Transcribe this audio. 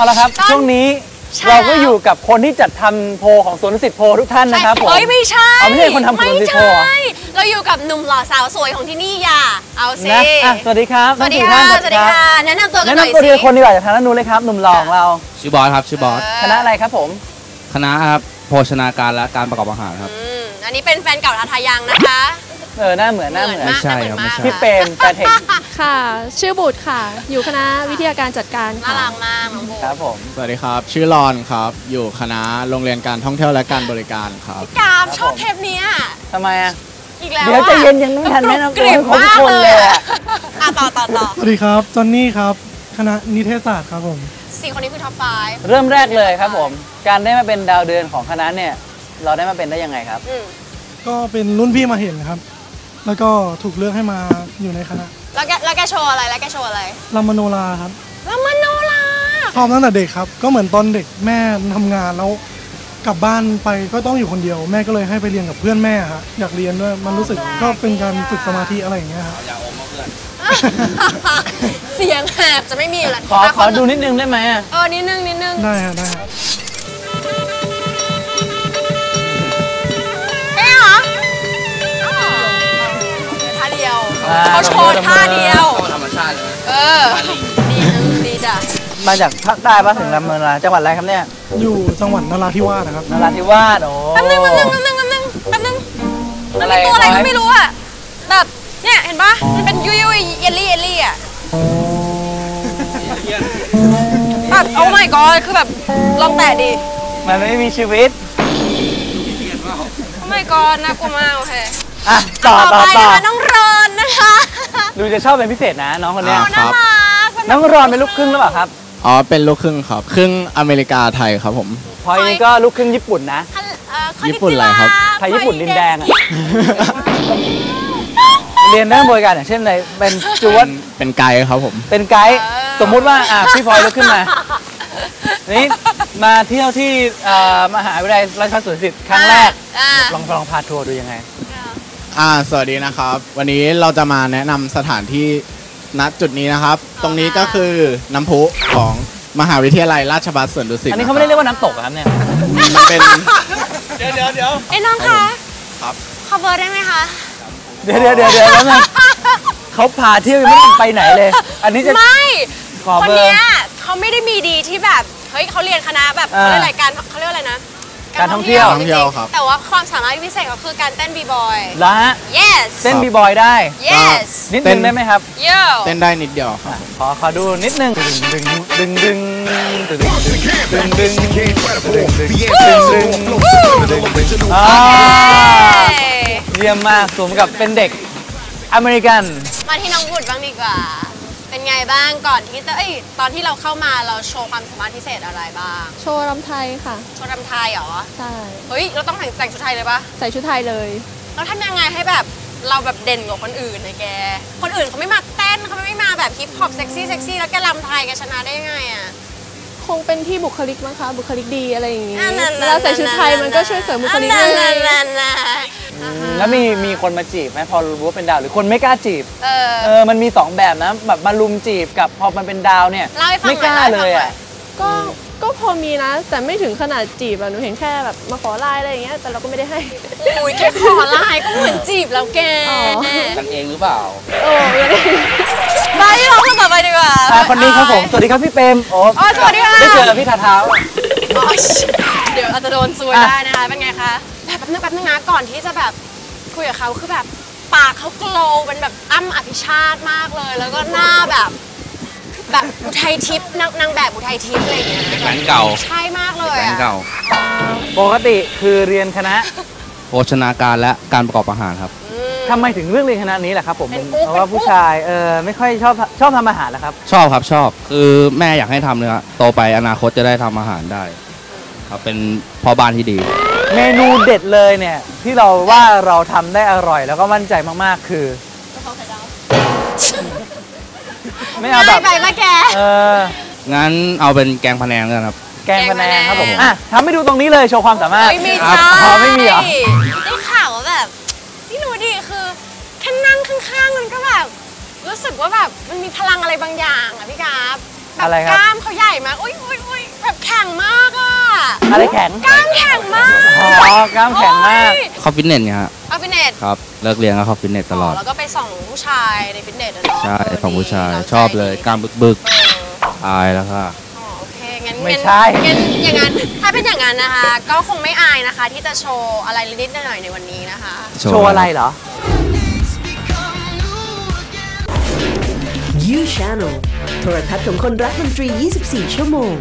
เอาละครับตอนช่วงนี้ใช่เราก็แล้วอยู่กับคนที่จัดทำโพลของสวนดุสิตโพลทุกท่านนะครับผมเฮ้ยไม่ใช่เอาไม่ใช่คนทำไม่คนสิโทรใช่เหรอเราอยู่กับหนุ่มหล่อสาวสวยของที่นี่อย่าเอาสินะอะสวัสดีครับสวัสดีทั้งค่ะท่านสวัสดีค่ะแนะนำตัวกัแนะนหน่อยนำตัวสิเดียวคนดีกว่าจากทางด้านนู้นเลยครับหนุ่มหล่อของเราชื่อบอสครับชื่อบอสคณะอะไรครับผม คณะครับโภชนาการและการประกอบอาหารครับอืมอันนี้เป็นแฟนเก่าทาทายังนะคะ เออหน้าเหมือนหน้าเหมือนไม่ใช่หครับน้าไม่เหใช่อนพี่มากเปรมแฟนเทคค่ะ ชื่อบุตรค่ะ อยู่คณะวิทยาการจัดการน่าค่ะ รักมากน้องโบครับผม สวัสดีครับ ชื่อรอนครับ อยู่คณะโรงเรียนการท่องเที่ยวและการบริการครับ กราบชอบเทปเนี้ยทำไมอะ อีกแล้วเดี๋ยวอะใจเย็นยังไม่ทันแนะนำตัวให้ครบทุกคนเลยอะอะต่อต่อต่อสวัสดีครับ จอนนี่ครับ คณะนิเทศศาสตร์ครับผม สี่คนนี้คือท็อปไฟเริ่มแรกเลยครับผม การได้มาเป็นดาวเดือนของคณะเนี่ย เราได้มาเป็นได้ยังไงครับ อืมก็เป็นรุ่นพี่มาเห็นครับ แล้วก็ถูกเลือกให้มาอยู่ในคณะ แล้วแกแล้วแกโชว์อะไรแล้วแกโชว์อะไรลามโนราครับลามโนราชอบตั้งแต่เด็กครับ ก็เหมือนตอนเด็กแม่ทำงานแล้วกลับบ้านไปก็ต้องอยู่คนเดียว แม่ก็เลยให้ไปเรียนกับเพื่อนแม่ครับอยากเรียนด้วยมันรู้สึกก็เป็นการฝึกสมาธิอะไรอย่างเงี้ยครับเสียงแหบจะไม่มีอยู่แล้วขออะขอดูนิดนึงได้ไหมอะเออนิดนึงนิดนึงได้ฮะได้ฮะ เดียวอ่เขาโชว์ท่าเดียว ธรรมชาติเลยเออ ดีนะดีจ้ะ มาจากภาคใต้ปะถึงลำเมืองลาจังหวัดอะไรครับเนี่ยอยู่จังหวัดนราธิวาสนะครับนราธิวาสโอ้แป๊บนึงแป๊บนึงแป๊บนึงแป๊บนึงแป๊บนึงมันอะไรมีตัวอะไรขอให้ก็ไม่รู้อะแบบ เนี่ยเห็นปะมันเป็นยุยยุยเยลลี่เยลลี่อะแบบโอ้ my god คือแบบลองแตะดิมันไม่มีชีวิตโอ้ my god น่ากลัวมากโอเคอะต่อต่อไปต่อนะคะน้องรอ นนะคะ ดูจะชอบเป็นพิเศษนะน้องคนเนี้ยอ่าน่ารักน้องรอนเป็นลูกครึ่งหรือเปล่าครับ อ๋อ เป็นลูกครึ่งครับ ครึ่งอเมริกาไทยครับผมพลอยนี่ก็ลูกครึ่งญี่ปุ่นนะฮัลเอ่อคอนนิญี่ปุ่นอะไรครับจิวะไทยญี่ปุ่นดินแดงอะเรียนด้านบริการอย่างเช่นอะไรเป็นจวดเป็นไกด์ครับผม เป็นไกด์ สมมุติว่าอะพี่พลอยลุกขึ้นมา นี่มาเที่ยวที่เอ่อมหาวิทยาลัยราชภัฏสวนดุสิตครั้งแรกอ่าลองลองพาทัวร์ดูยังไง อ่าสวัสดีนะครับ วันนี้เราจะมาแนะนำสถานที่ณจุดนี้นะครับ ตรงนี้ก็คือน้ำพุของมหาวิทยาลัยราชภัฏสวนดุสิตอันนี้เขาไม่ได้เรียกว่าน้ำตกเหรอครับเนี่ย มันเป็น เดี๋ยวเดี๋ยวเดี๋ยวเอ้ยน้องคะครับ ขอเบอร์ได้ไหมคะ เดี๋ยวเดี๋ยวเดี๋ยวเดี๋ยวแล้วไงเขาพาเที่ยวยังไม่ได้ไปไหนเลย อันนี้จะ ไม่ขอคนเบอร์เนี้ยเขาไม่ได้มีดีที่แบบ เฮ้ยเขาเรียนคณะแบบอ่า เขาเรียกอะไรการเขาเรียกอะไรนะ การท่องเที่ยวจริงๆแต่ว่าความสามารถพิเศษก็คือการเต้นบีบอย แล้วฮะ yes เต้นบีบอยได้ yes นิดนึงได้ไหมครับ yo เต้นได้นิดเดียวครับ ขอขอดูนิดนึงดึงดึงดึงดึงดึงดึงดึงดึงดึงดึงดึงอ่าเฮ้ยเยี่ยมมากสมกับเป็นเด็กอเมริกัน มาที่น้องบุตรบ้างดีกว่า เป็นไงบ้างก่อนที่จะเอ้ยตอนที่เราเข้ามาเราโชว์ความสามารถพิเศษอะไรบ้าง โชว์รำไทยค่ะ โชว์รำไทยเหรอ ใช่ เฮ้ย เราต้องแต่งแต่งชุดไทยเลยปะใส่ชุดไทยเลย เราทำยังไงให้แบบเราแบบเด่นกว่าคนอื่นนะแก คนอื่นเขาไม่มาเต้นเขาไม่มาแบบฮิปฮอปเซ็กซี่เซ็กซี่แล้วแกรำไทยแกชนะได้ยังไงอะคงเป็นที่บุคลิกมั้งคะบุคลิกดีอะไรอย่างนี้อะนั่นๆๆๆเวลาใส่ชุดไทยมันก็ช่วยเสริมบุคลิกอะได้นั่นๆๆๆ แล้วมีมีคนมาจีบไหมพอรู้ว่าเป็นดาวหรือคนไม่กล้าจีบ เออ เออมันมีสองแบบนะแบบมาลุมจีบกับพอมันเป็นดาวเนี่ยเล่าให้ฟังไม่กล้าหน่อยเลยเล่าให้ฟังหน่อะอยก็ก็พอมีนะ แต่ไม่ถึงขนาดจีบอะหนูเห็นแค่แบบมาขอไลน์อะไรอย่างเงี้ยแต่เราก็ไม่ได้ให้ อุ้ยแค่ขอไลน์ก็เหมือนจีบแล้วแกอ๋อ กันเองหรือเปล่าโอ้ไม่ได้ไปที่เราคนต่อไปดีกว่าอะคนนี้ครับผม สวัสดีครับพี่เปรมโอ้อ๋อสวัสดีค่ะได้เจอพี่ทาเท้าอ๋อเดี๋ยวอาจจะโดนซวยอะได้นะคะ เป็นไงคะแบบแป๊บนึงแป๊บนึงนะก่อนที่จะแบบ คุยกับเขาคือแบบปากเขาโกลว์เป็นแบบอ้ำอภิชาติมากเลย แล้วก็หน้าแบบแบบอุทัยทิพย์นางนางแบบอุทัยทิพย์อะไรอย่างเงี้ยแฟนเก่าใช่มากเลยแฟนอะเก่า ปกติคือเรียนคณะโภชนาการและการประกอบอาหารครับ อืม ทำไมถึงเลือกเรียนคณะนี้แหละครับผมเป็นกุ๊กเพราะว่าเป็นกุ๊ก ผู้ชายเออไม่ค่อยชอบชอบทำอาหารแล้วครับ ชอบครับชอบคือแม่อยากให้ทำเลยครับโตไปอนาคตจะได้ทำอาหารได้ ครับเป็นพ่อบ้านที่ดี เมนูเด็ดเลยเนี่ย ที่เราว่าเราทำได้อร่อยแล้วก็มั่นใจมาก ๆ คือไม่เอาแบบ ง่ายไปปะแก เออ งั้นเอาเป็นแกงพะแนงกันครับ แกงพะแนงครับผมแกงพะแนงอะทำให้ดูตรงนี้เลยโชว์ความสามารถเฮ้ยไม่ครัใช่บอ๋อไม่มีเหรอ ได้ข่าวว่าแบบพี่หนูดิคือแค่นั่งข้างๆมันก็แบบ รู้สึกว่าแบบมันมีพลังอะไรบางอย่างอะพี่กราฟแบบอะไรครับ กล้ามเขาใหญ่มากอุ้ยอุ้ย อะไรแข็ง กล้ามแข็งมากอ๋อกล้ามแข็งมาก เข้าฟิตเนสไงฮะเอาฟิตเนสครับ เลิกเรียนก็เข้าฟิตเนสตลอด แล้วก็ไปส่องผู้ชายในฟิตเนสอะเนาะใช่เของผู้ชายดีชอบเลยกล้ามบึกเออๆอายแล้วค่ะอ๋อโอเคงั้นไม่งั้นใช่งั้นอย่างนั้นถ้าเป็นอย่างนั้นนะคะ ก็คงไม่อายนะคะที่จะโชว์อะไรนิดๆหน่อยๆในวันนี้นะคะ โชว์อะไรเหรอ You Channel โทรทัศน์ของคนรักดนตรี 24 ชั่วโมง